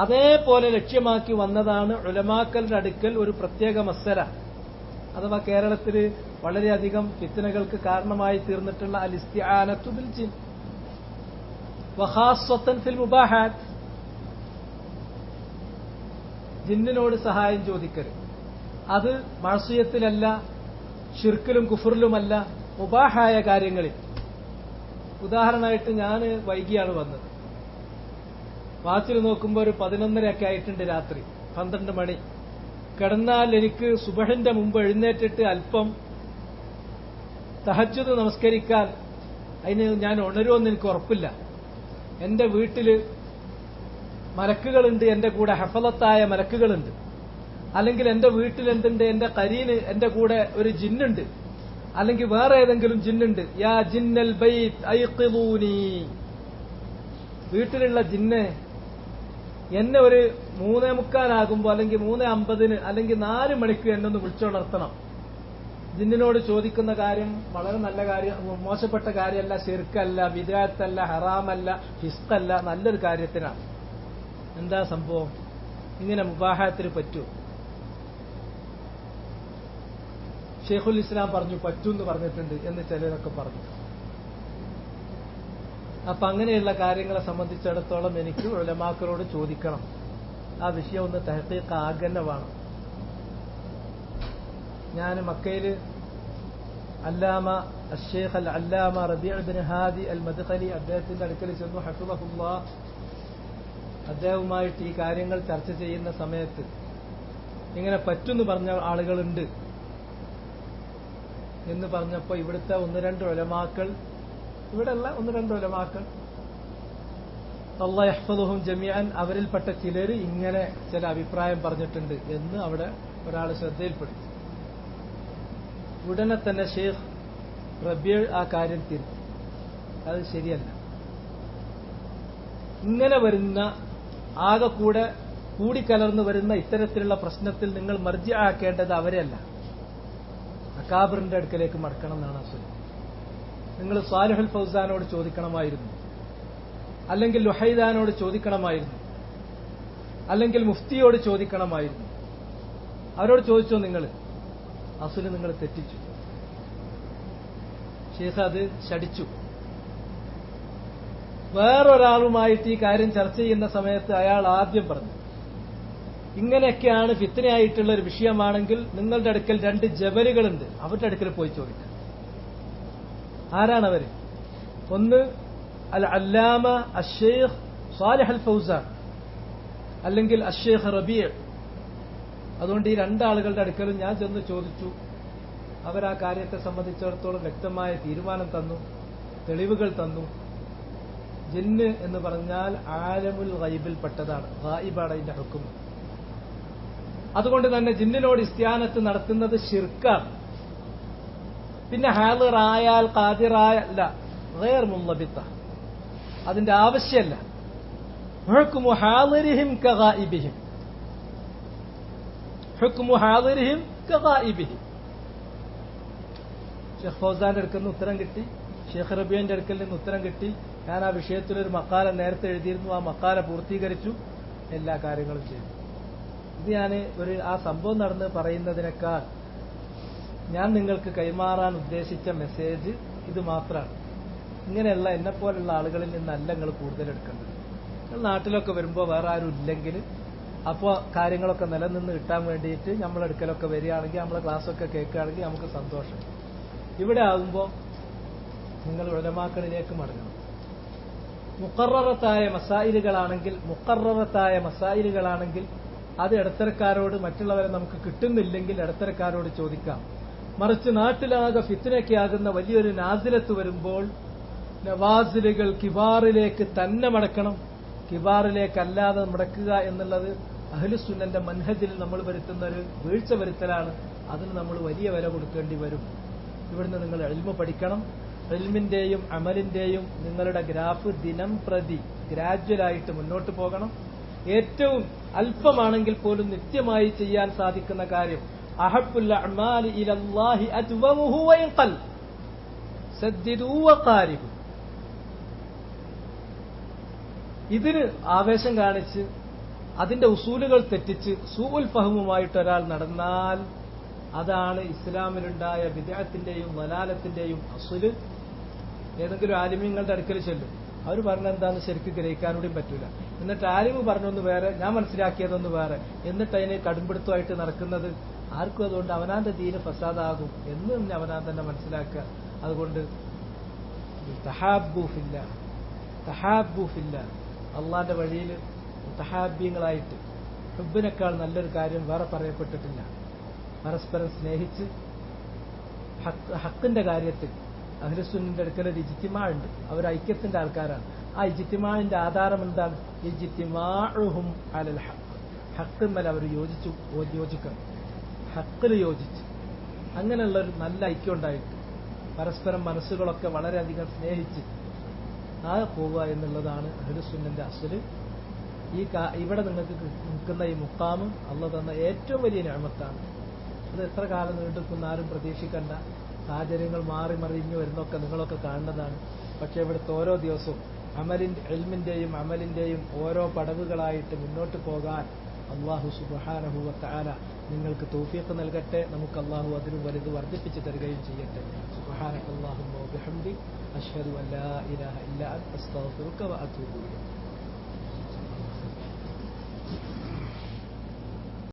അതേപോലെ ലക്ഷ്യമാക്കി വന്നതാണ് ഉലമാക്കളുടെ അടുക്കൽ ഒരു പ്രത്യേക മസല അഥവാ കേരളത്തിൽ വളരെയധികം ഫിത്തനകൾക്ക് കാരണമായി തീർന്നിട്ടുള്ള അലിസ്ത്യാനത്തു ബിൽ ജിൻ. വഹാസ്വത്തൻ ഫിൽ ജിന്നിനോട് സഹായം ചോദിക്കരുത് അത് മാസൂയത്തിലല്ല ഷിർക്കിലും കുഫറിലുമല്ല മുബാഹായ കാര്യങ്ങളിൽ. ഉദാഹരണമായിട്ട് ഞാൻ വൈകിയാണ് വന്നത്. വാച്ചിൽ നോക്കുമ്പോൾ ഒരു പതിനൊന്നരയൊക്കെ ആയിട്ടുണ്ട് രാത്രി. പന്ത്രണ്ട് മണി. കിടന്നാൽ എനിക്ക് സുബഹിന്റെ മുമ്പ് എഴുന്നേറ്റിട്ട് അല്പം തഹജ്ജുദ് നമസ്കരിക്കാൻ അതിന് ഞാൻ ഉണരുമെന്ന് എനിക്ക് ഉറപ്പില്ല. എന്റെ വീട്ടിൽ മലക്കുകളുണ്ട് എന്റെ കൂടെ ഹഫലത്തായ മലക്കുകളുണ്ട്. അല്ലെങ്കിൽ എന്റെ വീട്ടിൽ എന്തുണ്ട് എന്റെ കരീന് എന്റെ കൂടെ ഒരു ജിന്നുണ്ട്. അല്ലെങ്കിൽ വേറെ ഏതെങ്കിലും ജിന്നുണ്ട്. യാ ജിന്നൽ ബൈത്ത് വീട്ടിലുള്ള ജിന്നെ എന്നെ ഒരു മൂന്നേ മുക്കാലാകുമ്പോ അല്ലെങ്കിൽ മൂന്നേ അമ്പതിന് അല്ലെങ്കിൽ നാല് മണിക്ക് എന്നെ ഒന്ന് വിളിച്ചുണർത്തണം. ജിന്നിനോട് ചോദിക്കുന്ന കാര്യം വളരെ നല്ല കാര്യം മോശപ്പെട്ട കാര്യമല്ല ശിർക്കല്ല വിദാത്തല്ല ഹറാമല്ല ഹിസ്കല്ല നല്ലൊരു കാര്യത്തിനാണ്. എന്താ സംഭവം? ഇങ്ങനെ മുബാഹത്തിന് പറ്റൂ. ഷെയ്ഖുൽ ഇസ്ലാം പറഞ്ഞു പറ്റൂ എന്ന് പറഞ്ഞിട്ടുണ്ട് എന്ന് ചിലരൊക്കെ പറഞ്ഞു. അപ്പൊ അങ്ങനെയുള്ള കാര്യങ്ങളെ സംബന്ധിച്ചിടത്തോളം എനിക്ക് ഉലമാക്കളോട് ചോദിക്കണം. ആ വിഷയം ഒന്ന് തഹത്തീക്ക് ആഗന്നമാണ് ഞാൻ മക്കയിൽ അല്ലാമ അഷേഖ് അൽ അല്ലാമ റബിഅബിൻ ഹാദി അൽ മദ്ഖലി അദ്ദേഹത്തിന്റെ അടുക്കൽ ചെന്നു ഹഫുബഹുല്ലാ അദ്ദേഹവുമായിട്ട് ഈ കാര്യങ്ങൾ ചർച്ച ചെയ്യുന്ന സമയത്ത് ഇങ്ങനെ പറ്റുന്നു പറഞ്ഞ ആളുകളുണ്ട് എന്ന് പറഞ്ഞപ്പോൾ ഇവിടുത്തെ ഒന്ന് രണ്ട് ഒലമാക്കൾ ഇവിടെയുള്ള ഒന്ന് രണ്ട് ലമാക്കൾ അള്ളാഹ്ഫദുഹും ജമിയാൻ അവരിൽപ്പെട്ട ചിലർ ഇങ്ങനെ ചില അഭിപ്രായം പറഞ്ഞിട്ടുണ്ട് എന്ന് അവിടെ ഒരാൾ ശ്രദ്ധയിൽപ്പെടുത്തി. ഉടനെ തന്നെ ഷെയ്ഖ് റബിയൾ ആ കാര്യം തിരുത്തി. അത് ശരിയല്ല. ഇങ്ങനെ വരുന്ന ആകെ കൂടെ കൂടിക്കലർന്നു വരുന്ന ഇത്തരത്തിലുള്ള പ്രശ്നത്തിൽ നിങ്ങൾ മർജി ആക്കേണ്ടത് അവരെയല്ല. അക്കാബറിന്റെ അടുക്കലേക്ക് മടക്കണം എന്നാണ് അസുൽ നിങ്ങൾ സാലിഹുൽ ഫൗസാനോട് ചോദിക്കണമായിരുന്നു. അല്ലെങ്കിൽ ലുഹൈദാനോട് ചോദിക്കണമായിരുന്നു. അല്ലെങ്കിൽ മുഫ്തിയോട് ചോദിക്കണമായിരുന്നു. അവരോട് ചോദിച്ചോ നിങ്ങൾ? അസുൽ നിങ്ങൾ തെറ്റിച്ചു. ഷേഖ് അത് ശടിച്ചു വേറൊരാളുമായിട്ട് ഈ കാര്യം ചർച്ച ചെയ്യുന്ന സമയത്ത് അയാൾ ആദ്യം പറഞ്ഞു ഇങ്ങനെയൊക്കെയാണ് ഫിത്തനയായിട്ടുള്ള ഒരു വിഷയമാണെങ്കിൽ നിങ്ങളുടെ അടുക്കൽ രണ്ട് ജബലുകളുണ്ട്. അവരുടെ അടുക്കൽ പോയി ചോദിക്കാം. ആരാണവര്? ഒന്ന് അൽ അല്ലാമ അഷേഖ് സാലിഹ് അൽ ഫൗസാൻ അല്ലെങ്കിൽ അഷേഖ് റബിയ അതുകൊണ്ട് ഈ രണ്ടാളുകളുടെ അടുക്കലും ഞാൻ ചെന്ന് ചോദിച്ചു അവർ ആ കാര്യത്തെ സംബന്ധിച്ചിടത്തോളം വ്യക്തമായ തീരുമാനം തന്നു തെളിവുകൾ തന്നു. ജിന്ന് എന്ന് പറഞ്ഞാൽ ആലമുൽ ഗൈബിൽപ്പെട്ടതാണ് ഗായിബാണ് അതിന്റെ ഹുക്കും. അതുകൊണ്ട് തന്നെ ജിന്നിനോട് ഇസ്ത്യാനത്ത് നടത്തുന്നത് ഷിർക്കാണ് പിന്നെ ഹാദിറായാൽ കാതിറായല്ല റേർ മുല്ലബിത്ത അതിന്റെ ആവശ്യമല്ല ഹുക്കുമു ഹാദിരിഹിം കഗായിബിഹിം ഹുക്കുമു ഹാദിരിഹിം കഗായിബിഹിം ഷെഖ് ഫൗസാന്റെ അടുക്കൽ നിന്ന് ഉത്തരം കിട്ടി. ഷെഖ് റബിയന്റെ അടുക്കൽ നിന്ന് ഉത്തരം കിട്ടി. ഞാൻ ആ വിഷയത്തിൽ ഒരു മക്കാല നേരത്തെ എഴുതിയിരുന്നു. ആ മക്കാല പൂർത്തീകരിച്ചു. എല്ലാ കാര്യങ്ങളും ചെയ്തു. ഇത് ഞാൻ ഒരു ആ സംഭവം നടന്ന് പറയുന്നതിനേക്കാൾ ഞാൻ നിങ്ങൾക്ക് കൈമാറാൻ ഉദ്ദേശിച്ച മെസ്സേജ് ഇത് മാത്രമാണ്. ഇങ്ങനെയുള്ള എന്നെപ്പോലുള്ള ആളുകളിൽ നിന്നല്ല നിങ്ങൾ കൂടുതൽ എടുക്കേണ്ടത്. നിങ്ങൾ നാട്ടിലൊക്കെ വരുമ്പോൾ വേറെ ആരും ഇല്ലെങ്കിൽ അപ്പോൾ കാര്യങ്ങളൊക്കെ നിലനിന്ന് കിട്ടാൻ വേണ്ടിയിട്ട് നമ്മളെടുക്കലൊക്കെ വരികയാണെങ്കിൽ നമ്മളെ ക്ലാസ്സൊക്കെ കേൾക്കുകയാണെങ്കിൽ നമുക്ക് സന്തോഷം. ഇവിടെ ആകുമ്പോൾ നിങ്ങൾ ഉലമാക്കളിലേക്ക് മടങ്ങണം. മുക്കറത്തായ മസായിലുകളാണെങ്കിൽ മുക്കറത്തായ മസായിലുകളാണെങ്കിൽ അത് ഇടത്തരക്കാരോട് മറ്റുള്ളവരെ നമുക്ക് കിട്ടുന്നില്ലെങ്കിൽ ഇടത്തരക്കാരോട് ചോദിക്കാം. മറിച്ച് നാട്ടിലാകെ ഫിത്തിനൊക്കെ ആകുന്ന വലിയൊരു നാസിലത്ത് വരുമ്പോൾ നവാസിലുകൾ കിബാറിലേക്ക് തന്നെ മടക്കണം. കിബാറിലേക്കല്ലാതെ മടക്കുക എന്നുള്ളത് അഹ്ലുസുന്നന്റെ മൻഹജിൽ നമ്മൾ വരുത്തുന്ന ഒരു വീഴ്ച വരുത്തലാണ്. അതിന് നമ്മൾ വലിയ വില കൊടുക്കേണ്ടി വരും. ഇവിടുന്ന് നിങ്ങൾ എൽമ പഠിക്കണം. എൽമിന്റെയും അമലിന്റെയും നിങ്ങളുടെ ഗ്രാഫ് ദിനം പ്രതി ഗ്രാജ്വലായിട്ട് മുന്നോട്ട് പോകണം. ഏറ്റവും അല്പമാണെങ്കിൽ പോലും നിത്യമായി ചെയ്യാൻ സാധിക്കുന്ന കാര്യം ഇതിന് ആവേശം കാണിച്ച് അതിന്റെ ഉസൂലുകൾ തെറ്റിച്ച് സൂഉൽ ഫഹമുമായിട്ട് ഒരാൾ നടന്നാൽ അതാണ് ഇസ്ലാമിലുണ്ടായ വിദേഹത്തിന്റെയും വലാലത്തിന്റെയും അസുൽ. ഏതെങ്കിലും ആലിമ്യങ്ങളുടെ അടുക്കൽ ചെല്ലും. അവർ പറഞ്ഞ എന്താന്ന് ശരിക്കും ഗ്രഹിക്കാൻ കൂടി പറ്റൂല. എന്നിട്ട് ആലിമ് പറഞ്ഞൊന്ന് വേറെ ഞാൻ മനസ്സിലാക്കിയതൊന്ന് വേറെ. എന്നിട്ട് അതിനെ കടുംപിടുത്തമായിട്ട് നടക്കുന്നത് ആർക്കും അതുകൊണ്ട് അവനാന്റെ ദീന് ഫസാദാകും എന്ന് തന്നെ അവനാൻ തന്നെ മനസ്സിലാക്കുക. അതുകൊണ്ട് തഹാബൂഫില്ല തഹാബൂഫില്ല അള്ളാന്റെ വഴിയിൽ തഹാബ്യങ്ങളായിട്ട് ഹുബിനേക്കാൾ നല്ലൊരു കാര്യം വേറെ പറയപ്പെട്ടിട്ടില്ല. പരസ്പരം സ്നേഹിച്ച് ഹക്ക് ഹക്കിന്റെ കാര്യത്തിൽ അഹ്ലസുന്നിന്റെ അടുക്കൽ ഒരു ഇജിത്തിമാ ഉണ്ട്. അവർ ഐക്യത്തിന്റെ ആൾക്കാരാണ്. ആ ഇജിത്തിമാവിന്റെ ആധാരം എന്താണ്? ഇജിത്തിമാഹും അലൽ ഹക്ക്. ഹക്കിന്മേൽ അവർ യോജിച്ചു യോജിക്കണം. ഹക്കിൽ യോജിച്ച് അങ്ങനെയുള്ള ഒരു നല്ല ഐക്യം ഉണ്ടായിട്ട് പരസ്പരം മനസ്സുകളൊക്കെ വളരെയധികം സ്നേഹിച്ച് ആ പോവുക എന്നുള്ളതാണ് അഹ്ലുസുന്നിന്റെ അസൽ. ഈ ഇവിടെ നിങ്ങൾക്ക് നിൽക്കുന്ന ഈ മുക്കാമ് അള്ള തന്ന ഏറ്റവും വലിയ ഞാമത്താണ്. അത് എത്ര കാലം നീണ്ടുനിൽക്കുന്ന ആരും പ്രതീക്ഷിക്കേണ്ട. സാഹചര്യങ്ങൾ മാറി മറിഞ്ഞു വരുന്നൊക്കെ നിങ്ങളൊക്കെ കാണുന്നതാണ്. പക്ഷേ ഇവിടുത്തെ ഓരോ ദിവസവും അമലിന്റെ എൽമിന്റെയും അമലിന്റെയും ഓരോ പടവുകളായിട്ട് മുന്നോട്ട് പോകാൻ അള്ളാഹു സുബാനഹുവത്താല നിങ്ങൾക്ക് തൗഫീഖ് നൽകട്ടെ. നമുക്ക് അള്ളാഹു അതിന് വലുത് വർദ്ധിപ്പിച്ചു തരികയും ചെയ്യട്ടെ. ബിഹംദി അഷ്ഹദു അല്ലാ ഇലാഹ ഇല്ല അസ്തഗ്ഫിറുക വ അതൂബു ഇലൈക്.